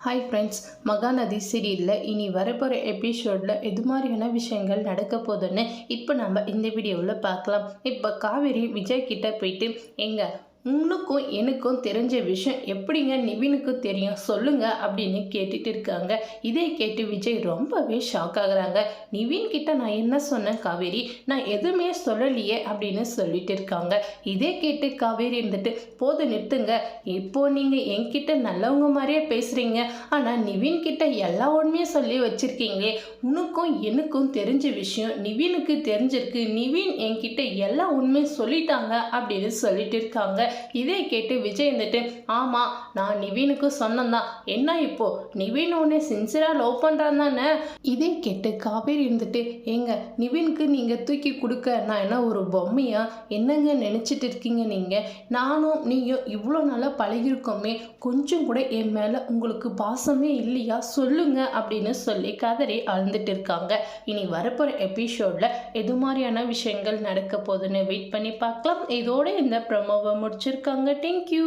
Hi friends Mahanadi சீரியலில் இனி வரப்போகிற எபிசோடில் எது மாதிரியான விஷயங்கள் நடக்க போகுதுன்னு இப்போ நம்ம இந்த வீடியோவில் பார்க்கலாம். இப்போ காவேரி விஜய் கிட்டே போயிட்டு எங்கள் உனக்கும் எனக்கும் தெரிஞ்ச விஷயம் எப்படிங்க நிவினுக்கு தெரியும்? சொல்லுங்க அப்படின்னு கேட்டுட்டு இருக்காங்க இதை கேட்டு விஜய் ரொம்பவே ஷாக் ஆகுறாங்க. நிவின் கிட்ட நான் என்ன சொன்னேன் காவேரி? நான் எதுவுமே சொல்லலையே அப்படின்னு சொல்லிட்டு இருக்காங்க இதே கேட்டு காவேரி இருந்துட்டு போது நிறுத்துங்க. இப்போ நீங்கள் என்கிட்ட நல்லவங்க மாதிரியே பேசுகிறீங்க ஆனால் நிவின் கிட்ட எல்லா உண்மையும் சொல்லி வச்சிருக்கீங்களே. உனக்கும் எனக்கும் தெரிஞ்ச விஷயம் நிவினுக்கு தெரிஞ்சிருக்கு. நிவின் என்கிட்ட எல்லா உண்மையும் சொல்லிட்டாங்க அப்படின்னு சொல்லிட்டு இருக்காங்க இதை கேட்டு விஜய் இருந்துட்டு ஆமாம் நான் நிவினுக்கு சொன்னந்தான் என்ன இப்போ? நிவின் உன்னை சின்சியராக லவ் பண்ணுறான் தானே? இதை கேட்டு காவேரி இருந்துட்டு ஏங்க நிவினுக்கு நீங்கள் தூக்கி கொடுக்க நான் என்ன ஒரு பொம்மையா? என்னங்க நினச்சிட்டு இருக்கீங்க நீங்கள் நானும் நீயும் இவ்வளோ நாளாக பழகிருக்கோமே கொஞ்சம் கூட என் மேலே உங்களுக்கு பாசமே இல்லையா? சொல்லுங்க அப்படின்னு சொல்லி கதறி அழுந்துட்டு இருக்காங்க. இனி வரப்போகிற எபிசோடில் எது மாதிரியான விஷயங்கள் நடக்க போகுதுன்னு வெயிட் பண்ணி பார்க்கலாம். இதோட இந்த ப்ரமோவை வச்சுருக்காங்க. தேங்க்யூ